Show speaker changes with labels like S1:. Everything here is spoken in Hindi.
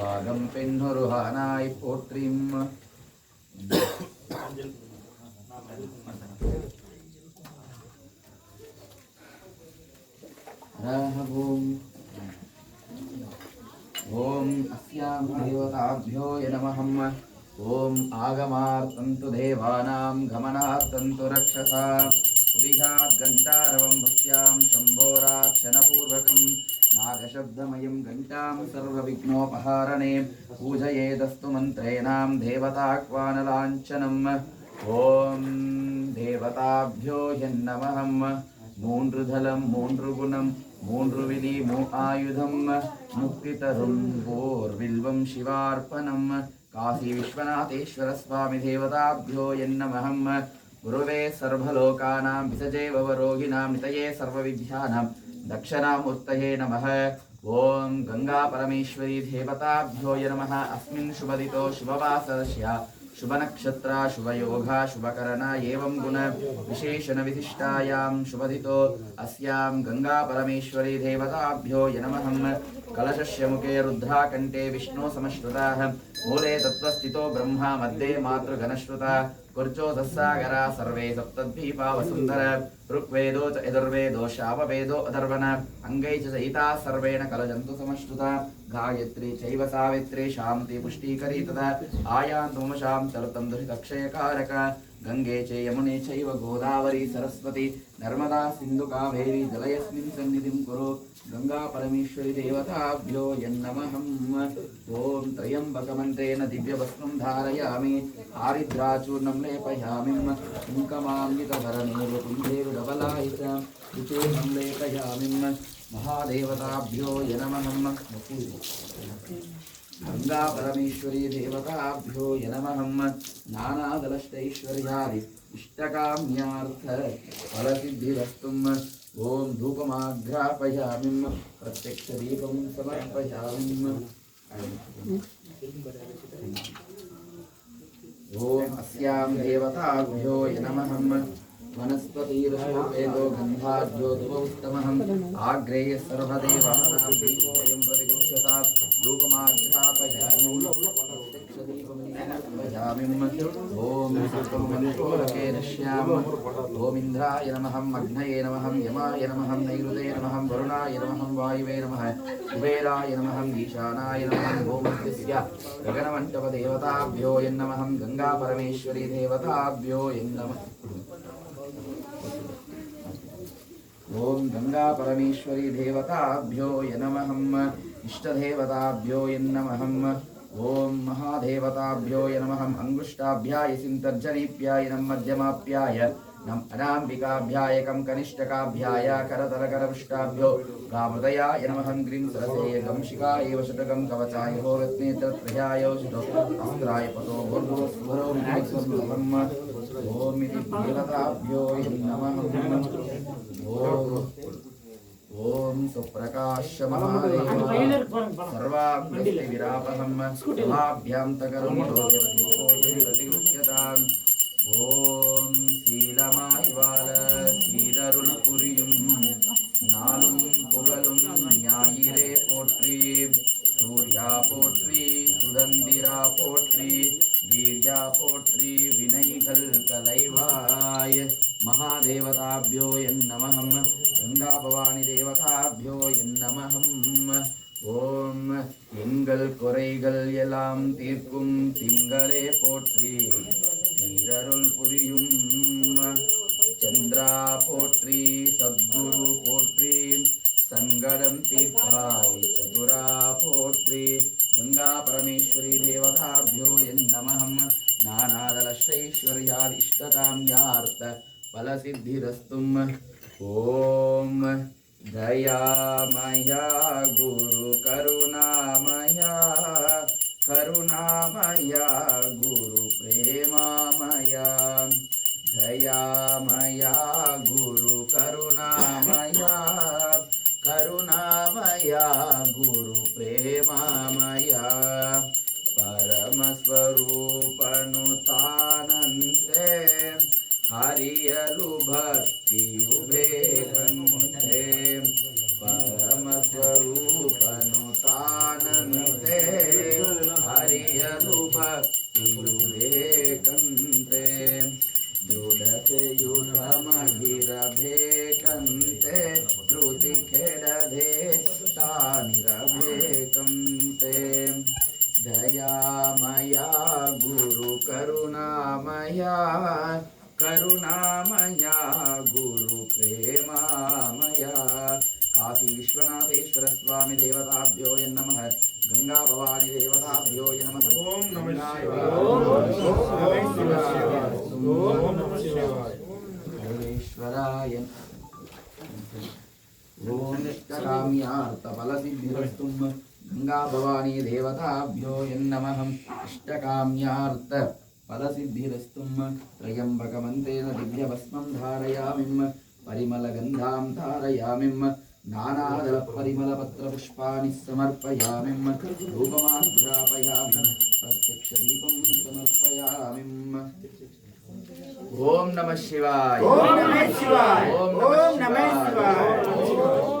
S1: भागं पिन्नुरुहानाय पोत्रीम् ओम अस्यां देवताभ्यो यनमहम् ॐ आगमार्तन्तु देवानां गमनार्तन्तु रक्षसा पुरिहाद्गन्तारवम्भस्यां शम्भोरा शब्दमयं घण्टां सर्वविघ्नोपहारणे पूजयेदस्तु मन्त्रेणां देवताह्वानलाञ्छनम् ॐ देवताभ्यो ह्यन्नमहम् मून्रुधलं मून्रुगुणं मून्रुविधि मू आयुधं मुक्तितरुं पूर्विल्वं शिवार्पणम्। काशीविश्वनाथेश्वरस्वामिदेवताभ्यो यन्नमहम्। गुरुवे सर्वलोकानां विसजेववरोहिणां नितये सर्वविभ्यानां दक्षिणामूर्तये नमः। ॐ देवताभ्यो नम। नमः अस्मिन् शुभदितो नक्षत्र शुभनक्षत्रा, शुभयोगा, शुभकरणा एवं गुण विशेषणविशिष्टायां शुभदितो अस्यां गङ्गापरमेश्वरी देवताभ्यो य नमः कलशस्य मुखे रुद्राकण्ठे विष्णो समश्रुताः मूले तत्त्वस्थितो ब्रह्मा मध्ये मातृगणश्रुता कुर्चो सस्सागरा सर्वे सप्तद्वीपा वसुन्धर ऋग्वेदो च यजुर्वेदो शाववेदो अधर्वण अङ्गै च सहिता सर्वेण कलजन्तु समश्रुता गायत्री चैव सावित्री शान्ति पुष्टीकरी तदा आयान्तु मम शां चलतं दुरितक्षयकारक గంగే చ యమునే చైవ గోదావరి సరస్వతి నర్మదా సింధు కావేరి జలయస్మిన్ సన్నిధిం కురు. గంగా పరమేశ్వరి దేవతాభ్యో యన్నమహం. ఓం త్రయంబకమంత్రేణ దివ్యవస్త్రం ధారయామి. ఆరిద్రాచూర్ణం లేపయామి. కుంకమాన్వితభరణీరుకుంభేరుడబలాయిత విచూర్ణం లేపయామి. మహాదేవతాభ్యో యనమహం यनमहम् गङ्गा परमेश्वरी देवताभ्यो यनमहं नानादलष्टैश्वर्यादि इष्टकाम्यार्थ फलसिद्धिरस्तुम् ॐ धूपमाघ्रापयामि प्रत्यक्षदीपं समर्पयामि ॐ अस्यां देवताभ्यो नमहं वनस्पतिरसोपेदो गन्धाढ्यो दुवौत्तमहम् आग्रेय ఓమింద్రాయ నమహం అగ్నయే నమహం యమాయ నమహం నైరుదే నమహం వరుణాయ నమహం వాయువే నమ కుబేరాయ నమహం ఈశానాయ నమహం గోమధ్య గగనమంటపదేవతాభ్యో ఎన్నమహం గంగాపరమేశ్వరీ దేవతాభ్యో ఓం గంగాపరమేశ్వరీ దేవతాభ్యో इष्टदेवताभ्यो यन्नमहम्। ॐ महादेवताभ्यो यनमहम् अङ्गुष्टाभ्याय सिन्तर्जनीभ्याय नम मध्यमाभ्याय, नम अनाम्बिकाभ्यायकं कनिष्ठकाभ्याय करतलकरपुष्टाभ्यो गामृदयाय नमहं ग्रीं सरसेयकं शिखाय वशटकं कवचाय हो रत्नेत्रयाय अस्त्राय पतो भूर्भुवः स्वरो विघ्नेश्वरम् ॐ इति देवताभ्यो नमः ॐ सुप्रकाश्यमानम् सर्वाभ्यस्ति विरापहं महाभ्यान्तकरं प्रतिमुख्यताम् ஓம் சீலமாய் வாழ சீரருள் புரியும் நாளும் புகழும் ஞாயிறே போற்றி சூர்யா போற்றி சுதந்திரா போற்றி வீர்யா போற்றி வினைகள் கலைவாய் மகாதேவதாபியோ என் நமகம் கங்காபவானி தேவதாபியோ என் நமகம் ஓம். எங்கள் குறைகள் எல்லாம் தீர்க்கும் திங்களே போற்றி. தீரருள் புரியும். சந்திரா போற்றி. சத்குரு போற்றி. சங்கடம் தீர்ப்பாய். சதுரா போற்றி. கங்கா பரமேஸ்வரி தேவதாபியோ என் நமகம் நானாதலஸ்வைஸ்வர்யாதிஷ்டகாமியார்த்த பலசித்திரஸ்தும். ॐ दयामया गुरुकरुणामया करुणामया गुरुप्रेमामया दयामया गुरुकरुणामया करुणामया गुरुप्रेमामया परमस्वरूपनुतानन्ते हरियलुभ Y obre. కరుణామయా గురు ప్రేమామయా కాశీ విశ్వనాథేశ్వర స్వామి దేవతాభ్యో నమ గంగా భవాని దేవతాభ్యో నమ
S2: ఓం నమః శివాయ.
S1: ఓం
S2: నమః శివాయ. ఓం నమః శివాయ.
S1: పరమేశ్వరాయ ఓం ఇష్టకామ్యార్థఫలసిద్ధిరస్తుం గంగా భవానీ దేవతాభ్యో యన్నమహం ఇష్టకామ్యార్థ ఫలసిద్ధిరస్తుం త్రయంబకమంతేన దివ్యవస్మం ధారయామిమ్మ పరిమళగంధాం ధారయామిమ్మ నానాదల పరిమళ పత్ర పుష్పాన్ని సమర్పయామిమ్మ రూపమాగ్రాపయామి ప్రత్యక్ష దీపం సమర్పయామిమ్మ ఓం నమ శివాయ
S2: ఓం నమ శివాయ
S1: ఓం
S2: నమ శివాయ